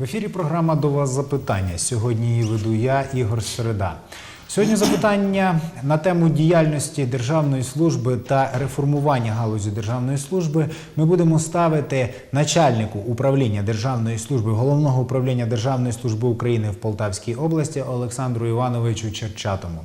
В ефірі програма до вас запитання. Сьогодні її веду я, Ігор Середа. Сьогодні запитання на тему діяльності державної служби та реформування галузі державної служби ми будемо ставити начальнику управління державної служби головного управління Державної служби України в Полтавській області Олександру Івановичу Черчатому.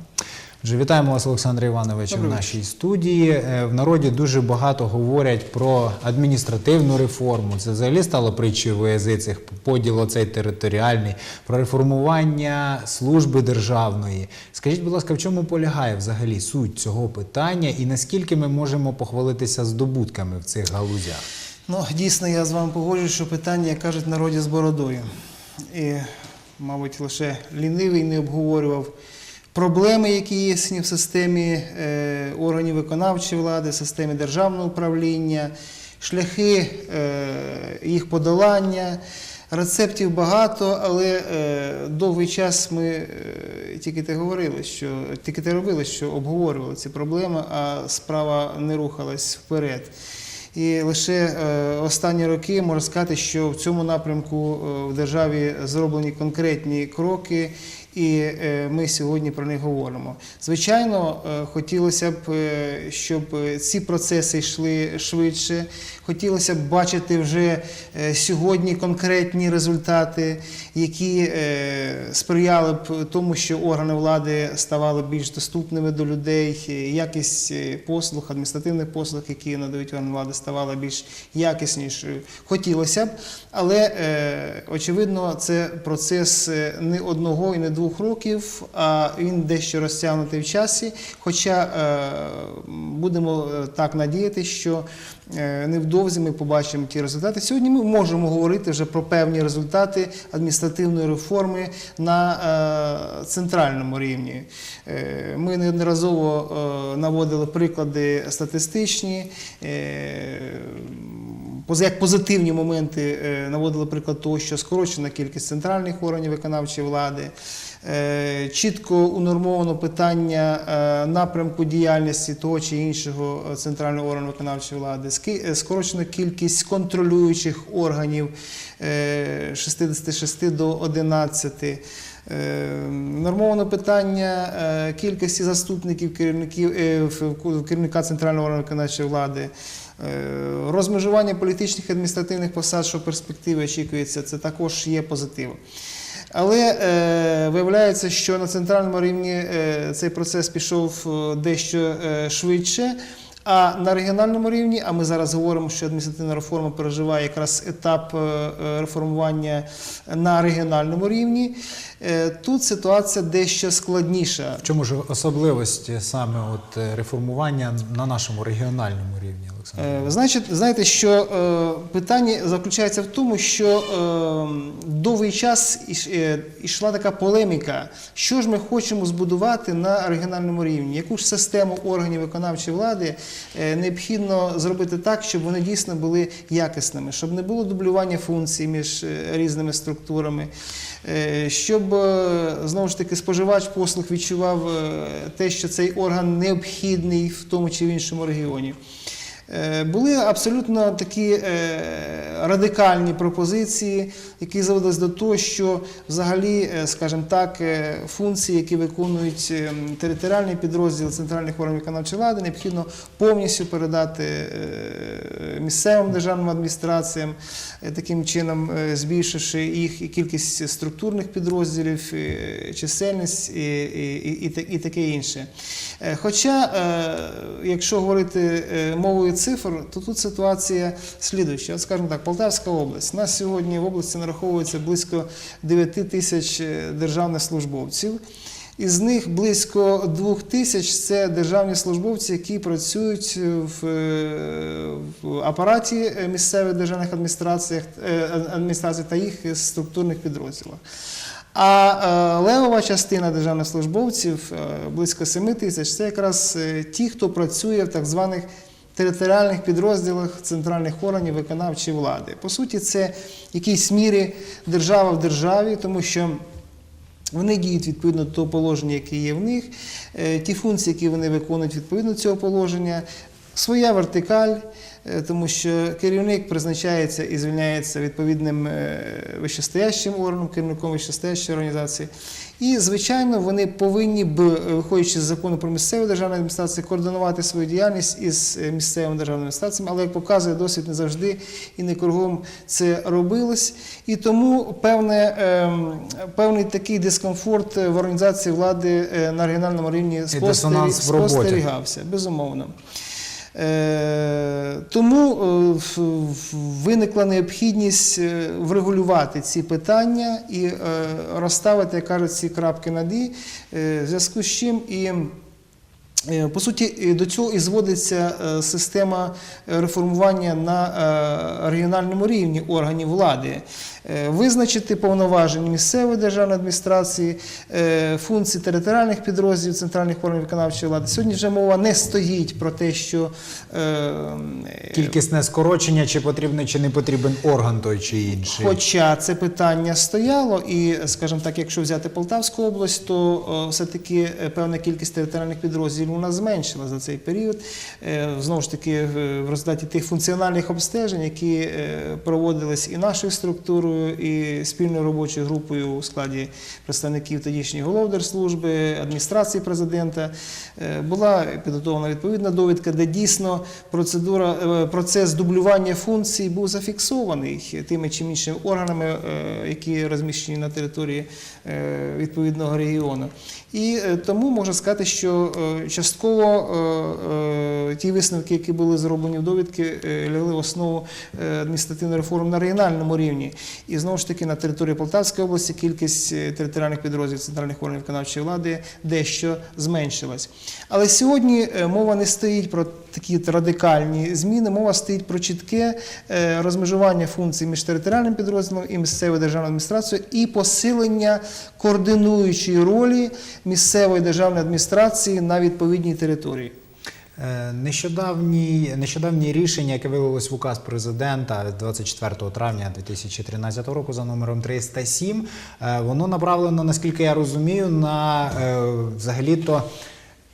Отже, вітаємо вас, Олександре Івановичу, в нашій студії. Е, В народі дуже багато говорять про адміністративну реформу. Це взагалі стало притчою в язицях, поділ оцей територіальний, про реформування служби державної. Скажіть, будь ласка, в чому полягає взагалі суть цього питання і наскільки ми можемо похвалитися здобутками в цих галузях? Ну, дійсно, я з вами погоджуюсь, що питання, як кажуть, народі з бородою. І, мабуть, лише лінивий не обговорював проблеми, які є в системі е, органів виконавчої влади, системі державного управління, шляхи е, їх подолання. Рецептів багато, але е, довгий час ми тільки те говорили, що тільки те робили, що обговорювали ці проблеми, а справа не рухалась вперед. І лише останні роки можна сказати, що в цьому напрямку в державі зроблені конкретні кроки, і е, ми сьогодні про них говоримо. Звичайно, е, хотілося б, е, щоб ці процеси йшли швидше. Хотілося б бачити вже сьогодні конкретні результати, які сприяли б тому, що органи влади ставали більш доступними до людей, якість послуг, адміністративних послуг, які надають органи влади, ставала більш якіснішою. Хотілося б, але очевидно, це процес не одного і не двох років, а він дещо розтягнутий в часі. Хоча е, будемо е, так надіяти, що е, невдовзі ми побачимо ті результати. Сьогодні ми можемо говорити вже про певні результати адміністративної реформи на центральному рівні. Ми неодноразово наводили приклади статистичні. Як позитивні моменти наводили приклад того, що скорочена кількість центральних органів виконавчої влади, чітко унормовано питання е, напрямку діяльності того чи іншого е, центрального органу виконавчої влади, е, скорочена кількість контролюючих органів е, 66 до 11. Е, Нормовано питання е, кількості заступників керівників е, керівника центрального органу виконавчої влади. Е, Розмежування політичних і адміністративних посад, що в перспективі очікується, це також є позитивом. Але е, виявляється, що на центральному рівні е, цей процес пішов е, дещо е, швидше. А на регіональному рівні, а ми зараз говоримо, що адміністративна реформа переживає якраз етап е, е, реформування на регіональному рівні. Тут ситуація дещо складніша. В чому ж особливості саме от реформування на нашому регіональному рівні, Олександр? Е, Значить, знаєте, що е, питання заключається в тому, що е, довгий час ішла така полеміка, що ж ми хочемо збудувати на регіональному рівні, яку ж систему органів виконавчої влади е, необхідно зробити так, щоб вони дійсно були якісними, щоб не було дублювання функцій між е, різними структурами, е, щоб е, знову ж таки споживач послуг відчував е, те, що цей орган необхідний в тому чи в іншому регіоні. Е, Були абсолютно такі е, радикальні пропозиції, які заводились до того, що взагалі, е, скажімо так, функції, які виконують е, територіальні підрозділи центральних органів виконавчої влади, необхідно повністю передати місцевим державним адміністраціям, таким чином збільшивши їх кількість структурних підрозділів, чисельність і, і, і, і таке інше. Хоча, якщо говорити мовою цифр, то тут ситуація слідуюча. От, скажімо так, Полтавська область. У нас сьогодні в області нараховується близько 9 тисяч е, державних службовців. Із них близько двох тисяч це державні службовці, які працюють в, е, в апараті е, місцевих державних адміністраціях е, адміністрацій та їх структурних підрозділах. А левова частина державних службовців, близько 7 тисяч, це якраз ті, хто працює в так званих територіальних підрозділах центральних органів виконавчої влади. По суті, це в якійсь мірі держава в державі, тому що вони діють відповідно до того положення, яке є в них, Е, ті функції, які вони виконують відповідно до цього положення, своя вертикаль, е, тому що керівник призначається і звільняється відповідним е, вищестоящим органом, керівником вищестоящої організації. І, звичайно, вони повинні б, е, виходячи з закону про місцеву державну адміністрацію, координувати свою діяльність із е, місцевими державними адміністраціями, але як показує досвід, не завжди і не кругом це робилось. І тому певне, ем, певний такий дискомфорт в організації влади е, на регіональному рівні спостерігався, безумовно. Е, Тому е, виникла необхідність е, врегулювати ці питання і розставити, як кажуть, ці крапки над «і», в зв'язку з чим і. Е, По суті, до цього і зводиться е, система е, реформування на регіональному рівні органів влади, визначити повноваження місцевої державної адміністрації, функції територіальних підрозділів центральних органів виконавчої влади. Сьогодні вже мова не стоїть про те, що Кількісне скорочення, чи потрібен, чи не потрібен орган той чи інший. Хоча це питання стояло, і, скажімо так, якщо взяти Полтавську область, то е, все-таки е, певна кількість територіальних підрозділів нас зменшила за цей період. Е, Знову ж таки, в в результаті тих функціональних обстежень, які е, проводились і нашою структурою, і спільною робочою групою у складі представників тодішньої головдержслужби, адміністрації президента, е, була підготовлена відповідна довідка, де дійсно процедура, е, процес дублювання функцій був зафіксований тими чи іншими органами, е, які розміщені на території е, відповідного регіону. І е, тому можна сказати, що е, частково е, е, ті висновки, які були зроблені в довідки, е, лягли в основу е, адміністративної реформи на регіональному рівні. І знову ж таки на території Полтавської області кількість е, територіальних підрозділів центральних органів виконавчої влади дещо зменшилась. Але сьогодні е, мова не стоїть про такі радикальні зміни, мова стоїть про чітке е, розмежування функцій між територіальним підрозділом і місцевою державною адміністрацією і посилення координуючої ролі місцевої державної адміністрації на відповідній території. Е, Нещодавні, рішення, яке вилилось в указ президента 24 травня 2013 року за номером 307, е, воно направлено, наскільки я розумію, на взагалі-то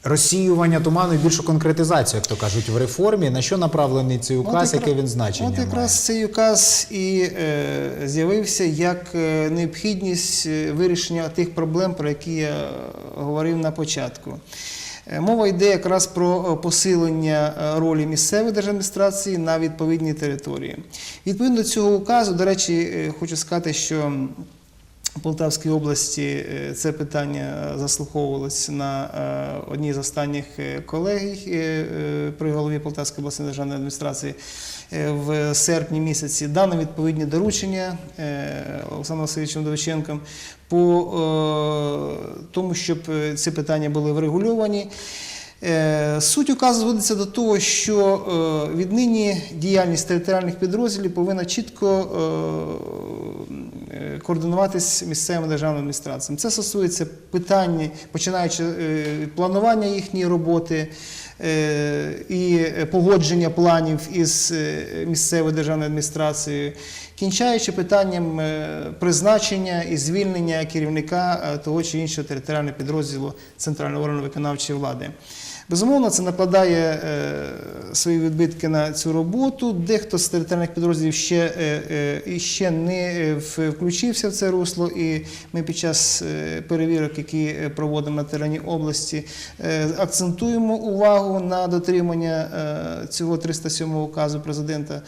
розсіювання туману і більшу конкретизацію, як то кажуть, в реформі. На що направлений цей указ, яке він значення От якраз має? цей указ і е, з'явився як е, необхідність е, вирішення тих проблем, про які я говорив на початку. Е, Мова йде якраз про посилення ролі місцевої держадміністрації на відповідній території. Відповідно до цього указу, до речі, хочу сказати, що Полтавській області е, це питання заслуховувалось на е, одній з останніх е, колегій е, е, при голові Полтавської обласної державної адміністрації е, в серпні місяці. Дано відповідні доручення е, Олександром Васильовичем Довиченком по е, тому, щоб е, ці питання були врегульовані. Е, Суть указу зводиться до того, що е, віднині діяльність територіальних підрозділів повинна чітко е, координуватись місцевими державними адміністраціями. Це стосується питань, починаючи від планування їхньої роботи і погодження планів із місцевою державною адміністрацією, кінчаючи питанням призначення і звільнення керівника того чи іншого територіального підрозділу центрального органу виконавчої влади. Безумовно, це накладає е, свої відбитки на цю роботу. Дехто з територіальних підрозділів ще, е, е, ще не включився в це русло, і ми під час перевірок, які проводимо на терені області, акцентуємо увагу на дотримання цього 307 указу президента.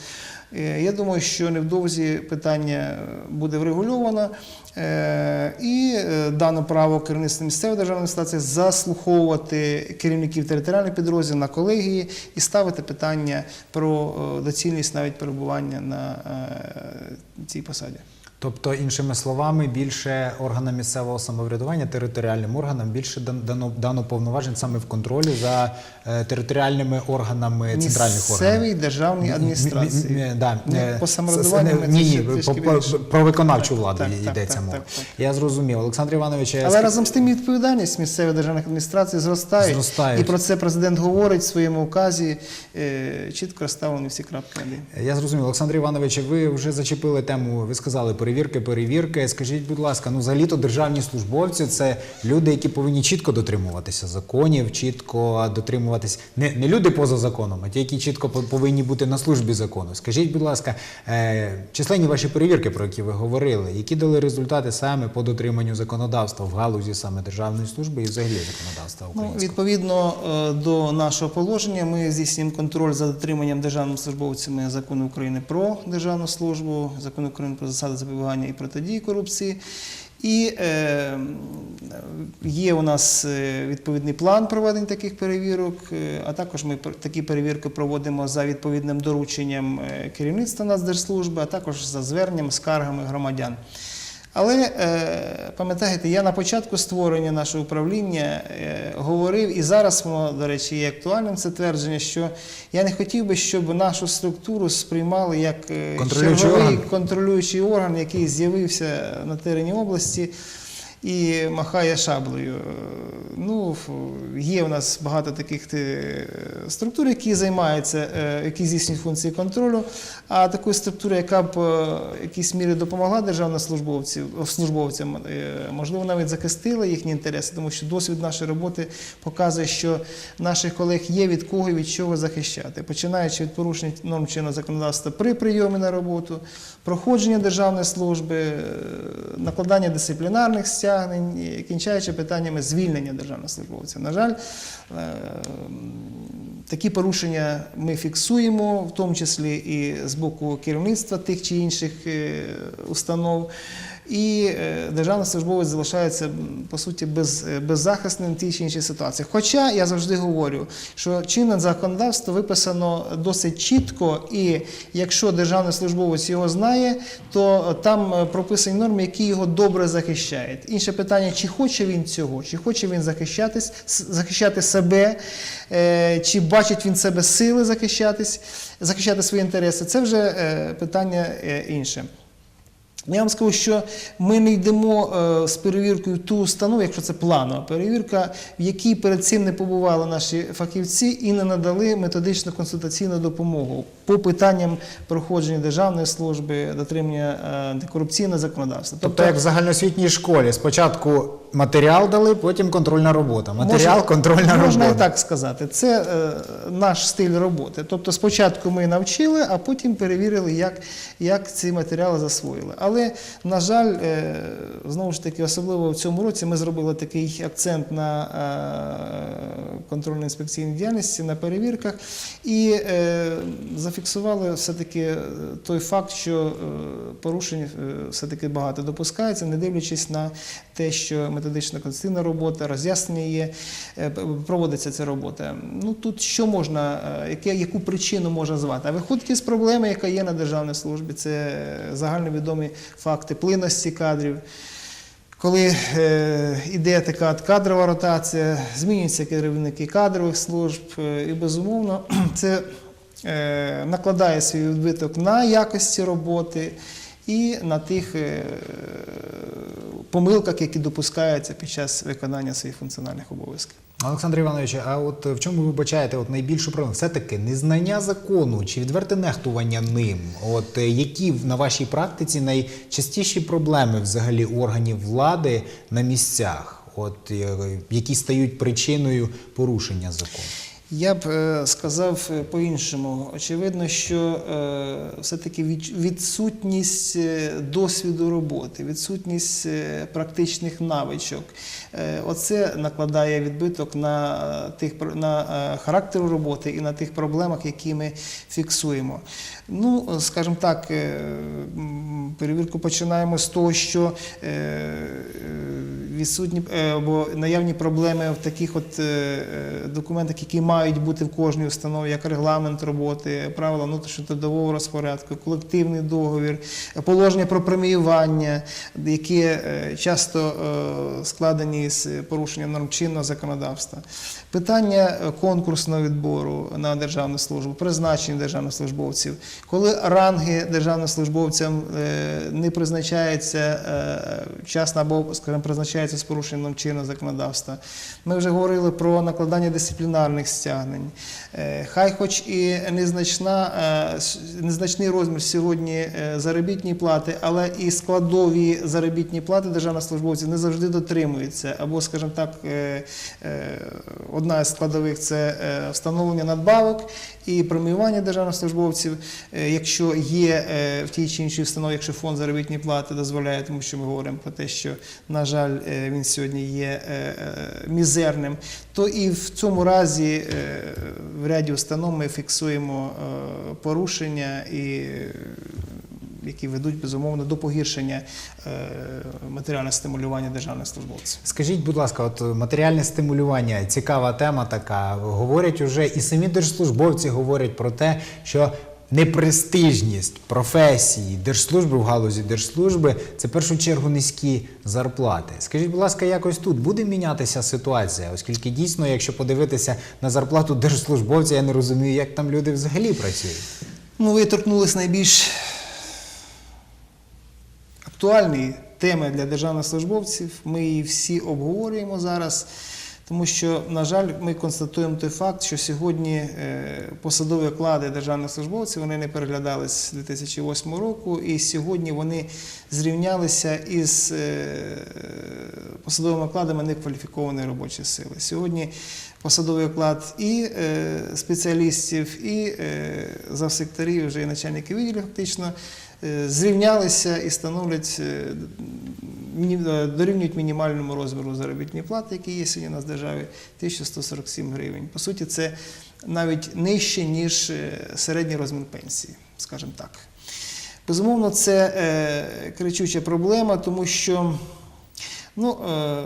Е, Я думаю, що невдовзі питання е, буде врегульовано, е, і дано право керівництва місцевої державної адміністрації заслуховувати керівників територіальних підрозділів на колегії і ставити питання про доцільність навіть перебування на цій посаді. Тобто, іншими словами, більше органам місцевого самоврядування, територіальним органам більше дано, дано повноважень саме в контролі за е, територіальними органами центральних органів. Місцевій державній адміністрації. М- м- м- да, Ну, е, по самоврядуванню ми ні, ні, по- по- про виконавчу Так, владу так, йдеться так, мова. так, так. Я зрозумів. Олександр Іванович, Але ск- разом з тим і відповідальність місцевої державних адміністрацій зростає. Зростає. І про це президент говорить в своєму указі. е, Чітко розставлені всі крапки. Я зрозумів, Олександр Іванович, ви вже зачепили тему, ви сказали перевірки, перевірки. Скажіть, будь ласка, ну взагалі-то державні службовці це люди, які повинні чітко дотримуватися законів, чітко дотримуватись не, не люди поза законом, а ті, які чітко по- повинні бути на службі закону. Скажіть, будь ласка, е, численні ваші перевірки, про які ви говорили, які дали результати саме по дотриманню законодавства в галузі саме державної служби і взагалі законодавства Ну, відповідно е, до нашого положення, ми здійснюємо контроль за дотриманням державними службовцями закону України про державну службу, закону України про засади запобігання і протидії корупції. І е, є у нас е, відповідний план проведення таких перевірок, е, а також ми такі перевірки проводимо за відповідним дорученням е, керівництва Нацдержслужби, а також за зверненням, скаргами громадян. Але е, пам'ятаєте, я на початку створення нашого управління е, говорив, і зараз воно, до речі, є актуальним це твердження, що я не хотів би, щоб нашу структуру сприймали як е, черговий орган. контролюючий орган, який з'явився на терені області і махає шаблею. Е, Ну, є у нас багато таких е, структур, які займаються, е, які здійснюють функції контролю. А такої структури, яка б в якійсь мірі допомогла державним службовцям, можливо, навіть захистила їхні інтереси, тому що досвід нашої роботи показує, що наших колег є від кого і від чого захищати, починаючи від порушень норм чинного законодавства при прийомі на роботу, проходження державної служби, накладання дисциплінарних стягнень, і кінчаючи питаннями звільнення державних службовця. На жаль, е, такі порушення ми фіксуємо, в тому числі і з боку керівництва тих чи інших е, установ. І е, державний службовець залишається по суті без, е, беззахисним в тій чи іншій ситуації. Хоча я завжди говорю, що чинне законодавство виписано досить чітко, і якщо державний службовець його знає, то там е, прописані норми, які його добре захищають. Інше питання, чи хоче він цього, чи хоче він захищатись, захищати себе, чи бачить він себе сили захищатись, захищати свої інтереси, це вже питання інше. Я вам скажу, що ми не йдемо е, з перевіркою в ту установу, якщо це планова перевірка, в якій перед цим не побували наші фахівці і не надали методичну консультаційну допомогу по питанням проходження державної служби, дотримання е, антикорупційного законодавства. Тобто, як в загальноосвітній школі, спочатку матеріал дали, потім контрольна робота. Матеріал, Можна- контрольна можна робота. і так сказати. Це е, наш стиль роботи. Тобто, спочатку ми навчили, а потім перевірили, як, як ці матеріали засвоїли. Але, на жаль, е, знову ж таки, особливо в цьому році ми зробили такий акцент на е, контрольно-інспекційній діяльності, на перевірках, і е, зафіксували все-таки той факт, що порушень все-таки багато допускається, не дивлячись на те, що методична конституційна робота, роз'яснення є, проводиться ця робота. Ну тут що можна, яке, яку причину можна звати? А виходить із проблеми, яка є на державній службі, це загальновідомі факти плинності кадрів. Коли е, іде така кадрова ротація, змінюються керівники кадрових служб, е, і безумовно це е, накладає свій відбиток на якості роботи і на тих е, помилках, які допускаються під час виконання своїх функціональних обов'язків. Олександр Іванович, а от в чому ви бачаєте от найбільшу проблему? Все-таки незнання закону чи відверте нехтування ним? От е, які на вашій практиці найчастіші проблеми взагалі органів влади на місцях? От е, які стають причиною порушення закону? Я б е, сказав е, по-іншому. Очевидно, що е, все-таки відсутність досвіду роботи, відсутність практичних навичок. Оце накладає відбиток на, тих, на характер роботи і на тих проблемах, які ми фіксуємо. Ну, скажімо так, е, перевірку починаємо з того, що е, е, відсутні або наявні проблеми в таких от документах, які мають бути в кожній установі, як регламент роботи, правила внутрішньотрудового розпорядку, колективний договір, положення про преміювання, які часто складені з порушенням норм чинного законодавства. Питання конкурсного відбору на державну службу, призначення державних службовців, коли ранги державним службовцям е, не призначаються е, вчасно або, скажімо, призначаються з порушенням чинного законодавства. Ми вже говорили про накладання дисциплінарних стягнень. Е, Хай, хоч і незначна, незначний розмір сьогодні заробітної плати, але і складові заробітні плати державних службовців не завжди дотримуються. Або, скажімо так, одна з складових це встановлення надбавок і преміювання державних службовців, якщо є е, в тій чи іншій установі, якщо фонд заробітної плати дозволяє, тому що ми говоримо про те, що, на жаль, е, він сьогодні є е, е, мізерним, то і в цьому разі е, в ряді установ ми фіксуємо е, порушення і е, які ведуть безумовно до погіршення е, матеріального стимулювання державних службовців. Скажіть, будь ласка, от матеріальне стимулювання, цікава тема така. Говорять уже і самі держслужбовці говорять про те, що непрестижність професії держслужби в галузі держслужби це в першу чергу низькі зарплати. Скажіть, будь ласка, якось тут буде мінятися ситуація, оскільки дійсно, якщо подивитися на зарплату держслужбовця, я не розумію, як там люди взагалі працюють. Ну, ви торкнулись найбільш актуальної теми для державних службовців. Ми її всі обговорюємо зараз, тому що, на жаль, ми констатуємо той факт, що сьогодні е, посадові оклади державних службовців вони не переглядались з 2008 року, і сьогодні вони зрівнялися із е, посадовими окладами некваліфікованої робочої сили. Сьогодні посадовий оклад і е, спеціалістів, і завсекторів, вже і начальники відділів фактично зрівнялися і е, е, дорівнюють мінімальному розміру заробітної плати, який є сьогодні у нас в державі, 1147 гривень. По суті, це навіть нижче, ніж е, середній розмір пенсії, скажімо так. Безумовно, це е, кричуча проблема, тому що, ну, е,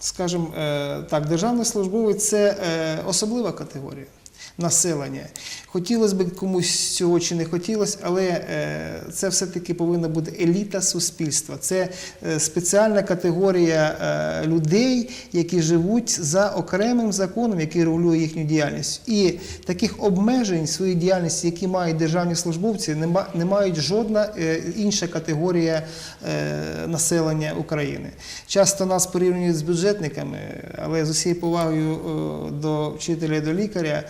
скажімо е, так, державний службовець це е, особлива категорія населення. Хотілося б комусь цього чи не хотілося, але е, це все-таки повинна бути еліта суспільства. Це е, спеціальна категорія е, людей, які живуть за окремим законом, який регулює їхню діяльність. І таких обмежень своєї діяльності, які мають державні службовці, не мають жодна інша категорія населення України. Часто нас порівнюють з бюджетниками, але з усією повагою до вчителя і до лікаря,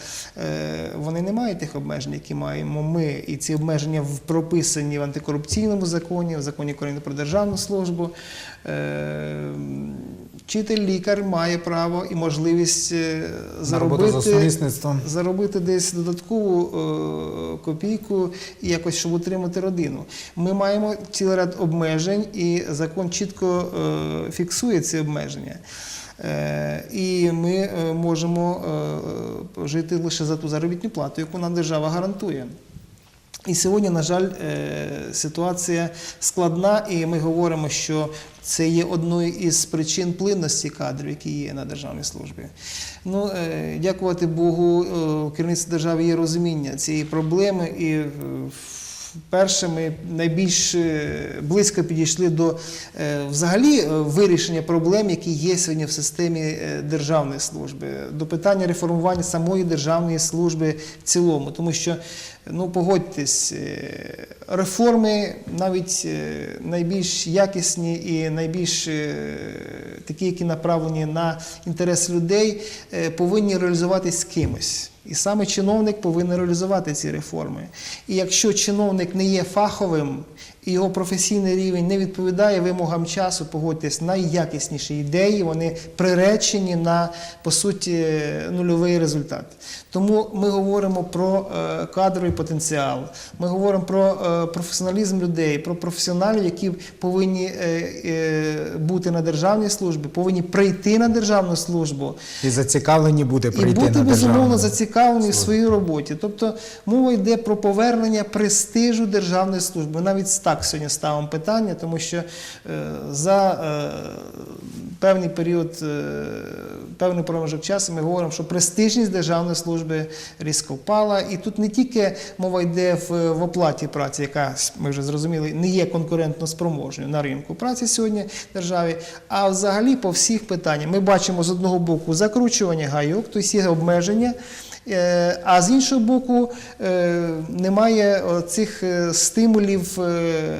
вони не мають тих обмежень, які маємо ми. І ці обмеження прописані в антикорупційному законі, в законі України про державну службу. Е, Вчитель лікар має право і можливість е, заробити заробити десь додаткову е, копійку і якось щоб утримати родину. Ми маємо цілий ряд обмежень, і закон чітко е, фіксує ці обмеження. Е, І ми можемо е, жити лише за ту заробітну плату, яку нам держава гарантує. І сьогодні, на жаль, е, ситуація складна, і ми говоримо, що це є одною із причин плинності кадрів, які є на державній службі. Ну, е, дякувати Богу, е, у керівництві держави є розуміння цієї проблеми, і е, вперше ми найбільш близько підійшли до взагалі вирішення проблем, які є сьогодні в системі державної служби, до питання реформування самої державної служби в цілому, тому що ну погодьтесь, е, реформи навіть е, найбільш якісні і найбільш е, такі, які направлені на інтерес людей, повинні реалізуватись кимось. І саме чиновник повинен реалізувати ці реформи. І якщо чиновник не є фаховим і його професійний рівень не відповідає вимогам часу, погодьтесь, найякісніші ідеї, вони приречені на по суті нульовий результат. Тому ми говоримо про е, кадровий потенціал, ми говоримо про е, професіоналізм людей, про професіоналів, які повинні е, бути на державній службі, повинні прийти на державну службу І зацікавлені буде і бути на безумовно державну. Зацікавлені в своїй роботі. Тобто мова йде про повернення престижу державної служби. Навіть так сьогодні ставимо питання, тому що е, за е, певний період, е, певний проміжок часу ми говоримо, що престижність державної служби різко впала. І тут не тільки мова йде в, в оплаті праці, яка ми вже зрозуміли, не є конкурентно спроможною на ринку праці сьогодні в державі, а взагалі по всіх питаннях. Ми бачимо з одного боку закручування гайок, тобто є обмеження. Е, А з іншого боку, е, немає цих стимулів е,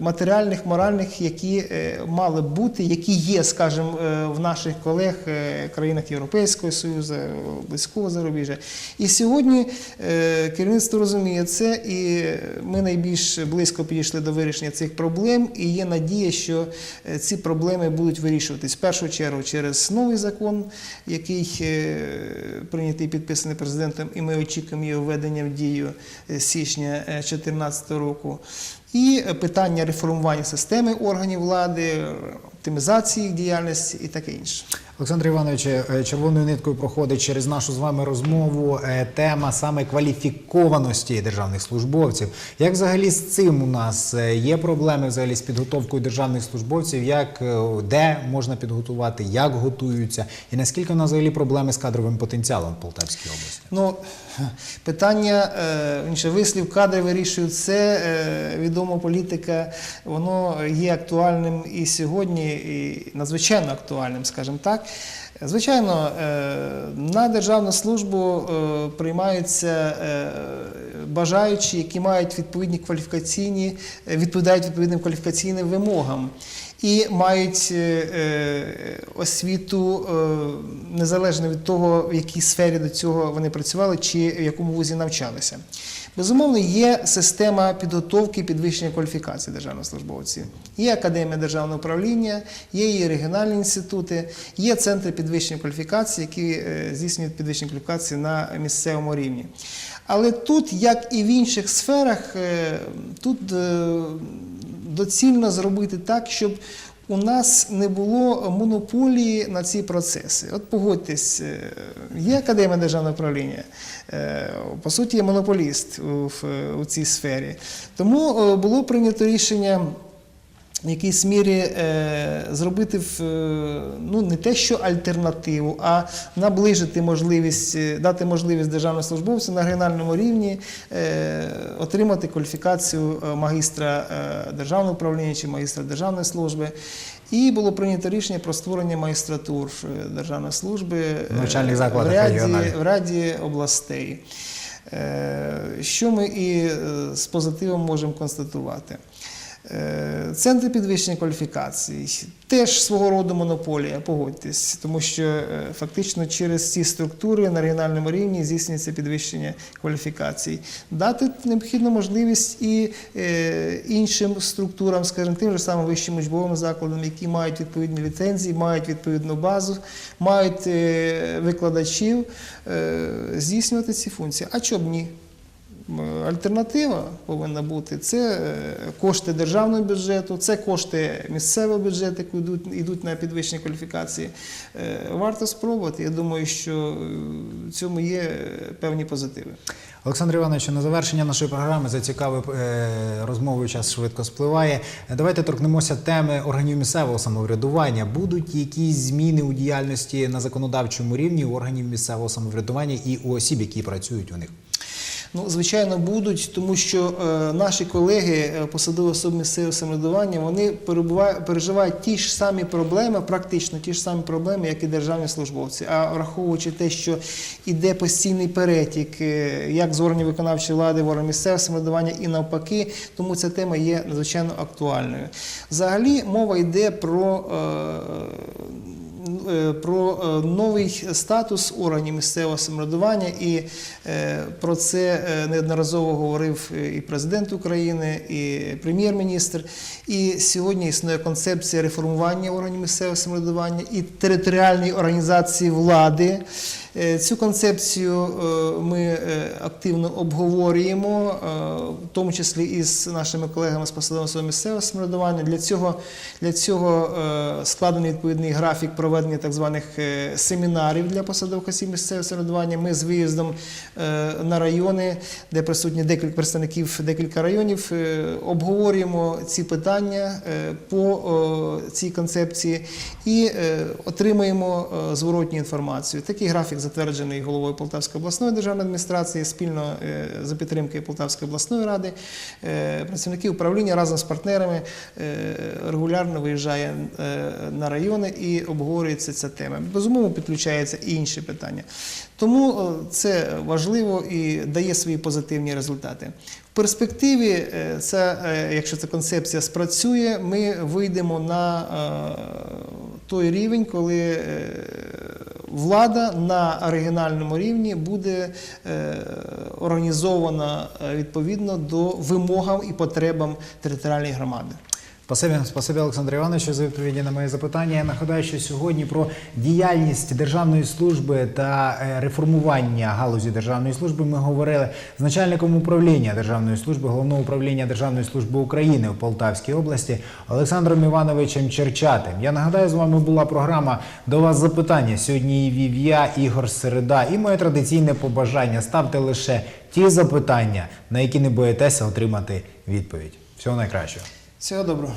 матеріальних, моральних, які е, мали бути, які є, скажімо, е, в наших колег е, країнах Європейського Союзу, близького зарубіжжя. І сьогодні е, керівництво розуміє це, і ми найбільш близько підійшли до вирішення цих проблем. І є надія, що е, ці проблеми будуть вирішуватись в першу чергу через новий закон, який е, прийнятий і підписаний президентом, і ми очікуємо його введення в дію е, січня 2014 року. І питання реформування системи органів влади, оптимізації їх діяльності і таке інше. Олександр Іванович, е, червоною ниткою проходить через нашу з вами розмову е, тема саме кваліфікованості державних службовців. Як взагалі з цим у нас Е, є проблеми взагалі з підготовкою державних службовців? Як де можна підготувати, як готуються, і наскільки у нас взагалі проблеми з кадровим потенціалом в Полтавській області? Ну, питання, інше вислів кадри вирішують це. е, Відома політика, воно є актуальним і сьогодні, і надзвичайно актуальним, скажімо так. Звичайно, е, на державну службу е, приймаються е, бажаючі, які мають відповідні кваліфікаційні, відповідають відповідним кваліфікаційним вимогам і мають освіту незалежно від того, в якій сфері до цього вони працювали чи в якому вузі навчалися. Безумовно, є система підготовки і підвищення кваліфікації державних службовців. Є академія державного управління, є її регіональні інститути, є центри підвищення кваліфікації, які е, здійснюють підвищення кваліфікації на місцевому рівні. Але тут, як і в інших сферах, е, тут е, доцільно зробити так, щоб у нас не було монополії на ці процеси. От погодьтесь, є академія державного управління, по суті, є монополіст у, цій сфері. Тому було прийнято рішення. В якійсь мірі е, зробити в, е, ну, не те, що альтернативу, а наближити можливість, е, дати можливість державним службовцям на регіональному рівні е, отримати кваліфікацію е, магістра е, державного управління чи магістра державної служби. І було прийнято рішення про створення магістратур державної служби В навчальних в регіональних. в ряді областей. Е, Що ми і з позитивом можемо констатувати? Е, Центри підвищення кваліфікацій теж свого роду монополія, погодьтесь, тому що е, фактично через ці структури на регіональному рівні здійснюється підвищення кваліфікацій. Дати необхідну можливість і е, іншим структурам, скажімо, тим же самим вищим учбовим закладам, які мають відповідні ліцензії, мають відповідну базу, мають викладачів здійснювати ці функції. А чому б ні? Альтернатива повинна бути це е, кошти державного бюджету, це кошти місцевого бюджету, які йдуть, йдуть на підвищення кваліфікації. Е, Варто спробувати. Я думаю, що е, в цьому є певні позитиви. Олександр Іванович, на завершення нашої програми зацікавив е, розмовою час швидко спливає. Давайте торкнемося теми органів місцевого самоврядування. Будуть якісь зміни у діяльності на законодавчому рівні органів місцевого самоврядування і у осіб, які працюють у них. Ну, звичайно, будуть, тому що е, наші колеги, е, посадові особи місцевого самоврядування, вони переживають ті ж самі проблеми, практично ті ж самі проблеми, як і державні службовці. А враховуючи те, що іде постійний перетік, е, як з органів виконавчої влади в органи місцевого самоврядування і навпаки, тому ця тема є надзвичайно актуальною. Взагалі мова йде про. е, Про е, новий статус органів місцевого самоврядування, і е, про це е, неодноразово говорив і президент України, і прем'єр-міністр. І сьогодні існує концепція реформування органів місцевого самоврядування і територіальної організації влади. Е, Цю концепцію е, ми е, активно обговорюємо, в тому числі із нашими колегами з посадового місцевого самоврядування. Для цього, для цього складений відповідний графік проведення так званих семінарів для посадових осіб місцевого самоврядування. Ми з виїздом на райони, де присутні декілька представників декілька районів, обговорюємо ці питання по цій концепції і отримаємо зворотню інформацію. Такий графік затверджений головою Полтавської обласної державної адміністрації спільно е, за підтримки Полтавської обласної ради. Е, Працівники управління разом з партнерами е, регулярно виїжджає на райони і обговорюється ця тема. Безумовно, підключаються і інші питання. Тому це важливо і дає свої позитивні результати. В перспективі, це, якщо ця концепція спрацює, ми вийдемо на той рівень, коли е, влада на регіональному рівні буде е, організована е, відповідно до вимогам і потребам територіальної громади. Спасибі, спасибі Олександр Івановичу за відповіді на мої запитання. Я нагадаю, що сьогодні про діяльність державної служби та е, реформування галузі державної служби ми говорили з начальником управління державної служби головного управління Державної служби України у Полтавській області Олександром Івановичем Черчатим. Я нагадаю, з вами була програма до вас запитання. Сьогодні вів я, Ігор Середа, і моє традиційне побажання ставте лише ті запитання, на які не боїтеся отримати відповідь. Всього найкращого. Всього доброго.